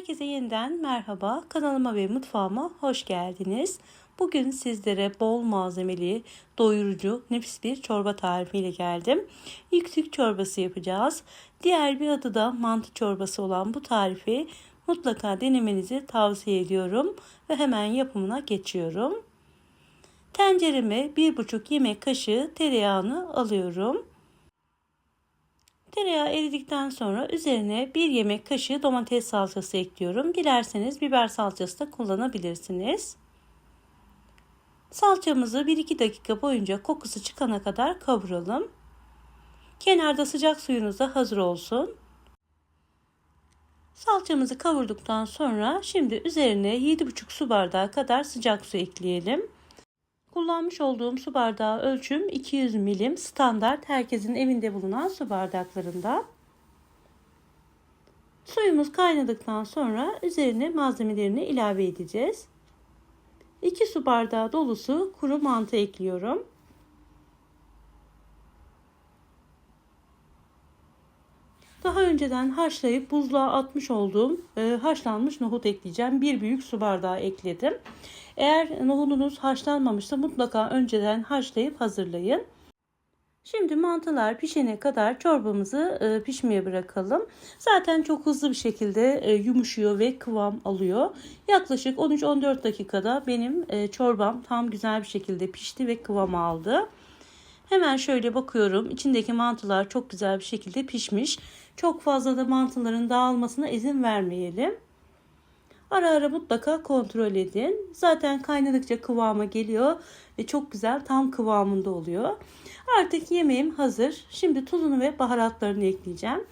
Herkese yeniden merhaba. Kanalıma ve mutfağıma hoş geldiniz. Bugün sizlere bol malzemeli, doyurucu, nefis bir çorba tarifiyle geldim. Yüksük çorbası yapacağız. Diğer bir adı da mantı çorbası olan bu tarifi mutlaka denemenizi tavsiye ediyorum ve hemen yapımına geçiyorum. Tencereme 1,5 yemek kaşığı tereyağını alıyorum. Tereyağı eridikten sonra üzerine bir yemek kaşığı domates salçası ekliyorum. Dilerseniz biber salçası da kullanabilirsiniz. Salçamızı 1-2 dakika boyunca kokusu çıkana kadar kavuralım. Kenarda sıcak suyunuz da hazır olsun. Salçamızı kavurduktan sonra şimdi üzerine 7,5 su bardağı kadar sıcak su ekleyelim. Kullanmış olduğum su bardağı ölçüm 200 milim standart herkesin evinde bulunan su bardaklarında. Suyumuz kaynadıktan sonra üzerine malzemelerini ilave edeceğiz. 2 su bardağı dolusu kuru mantı ekliyorum. Daha önceden haşlayıp buzluğa atmış olduğum e, haşlanmış nohut ekleyeceğim. Bir büyük su bardağı ekledim. Eğer nohudunuz haşlanmamışsa mutlaka önceden haşlayıp hazırlayın. Şimdi mantılar pişene kadar çorbamızı e, pişmeye bırakalım. Zaten çok hızlı bir şekilde e, yumuşuyor ve kıvam alıyor. Yaklaşık 13-14 dakikada benim e, çorbam tam güzel bir şekilde pişti ve kıvam aldı. Hemen şöyle bakıyorum. İçindeki mantılar çok güzel bir şekilde pişmiş. Çok fazla da mantıların dağılmasına izin vermeyelim. Ara ara mutlaka kontrol edin. Zaten kaynadıkça kıvama geliyor ve çok güzel tam kıvamında oluyor. Artık yemeğim hazır. Şimdi tuzunu ve baharatlarını ekleyeceğim.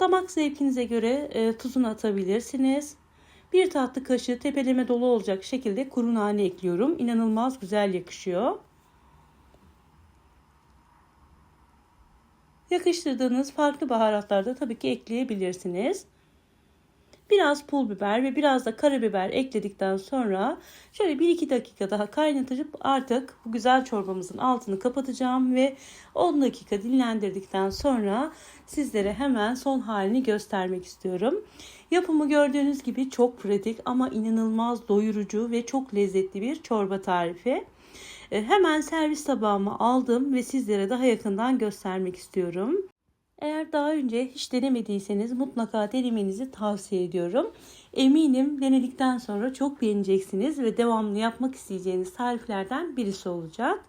Damak zevkinize göre e, tuzunu atabilirsiniz. Bir tatlı kaşığı tepeleme dolu olacak şekilde kuru nane ekliyorum. İnanılmaz güzel yakışıyor. Yakıştırdığınız farklı baharatlar da tabii ki ekleyebilirsiniz. Biraz pul biber ve biraz da karabiber ekledikten sonra şöyle 1-2 dakika daha kaynatıp artık bu güzel çorbamızın altını kapatacağım ve 10 dakika dinlendirdikten sonra sizlere hemen son halini göstermek istiyorum. Yapımı gördüğünüz gibi çok pratik ama inanılmaz doyurucu ve çok lezzetli bir çorba tarifi. E, hemen servis tabağıma aldım ve sizlere daha yakından göstermek istiyorum. Eğer daha önce hiç denemediyseniz mutlaka denemenizi tavsiye ediyorum. Eminim denedikten sonra çok beğeneceksiniz ve devamlı yapmak isteyeceğiniz tariflerden birisi olacak.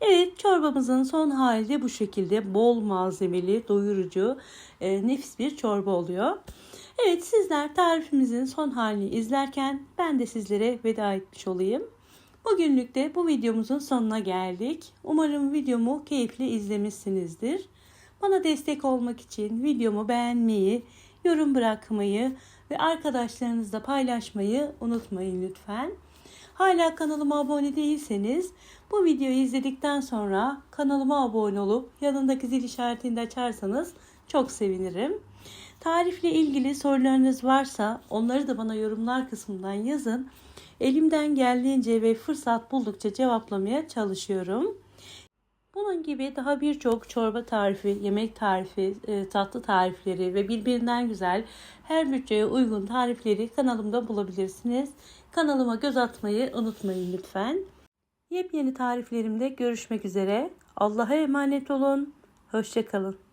Evet çorbamızın son hali de bu şekilde bol malzemeli, doyurucu, e, nefis bir çorba oluyor. Evet sizler tarifimizin son halini izlerken ben de sizlere veda etmiş olayım. Bugünlük de bu videomuzun sonuna geldik. Umarım videomu keyifli izlemişsinizdir. Bana destek olmak için videomu beğenmeyi, yorum bırakmayı ve arkadaşlarınızla paylaşmayı unutmayın lütfen. Hala kanalıma abone değilseniz bu videoyu izledikten sonra kanalıma abone olup yanındaki zil işaretini de açarsanız çok sevinirim. Tarifle ilgili sorularınız varsa onları da bana yorumlar kısmından yazın. Elimden geldiğince ve fırsat buldukça cevaplamaya çalışıyorum. Bunun gibi daha birçok çorba tarifi, yemek tarifi, e, tatlı tarifleri ve birbirinden güzel her bütçeye uygun tarifleri kanalımda bulabilirsiniz. Kanalıma göz atmayı unutmayın lütfen. Yepyeni tariflerimde görüşmek üzere. Allah'a emanet olun. Hoşçakalın.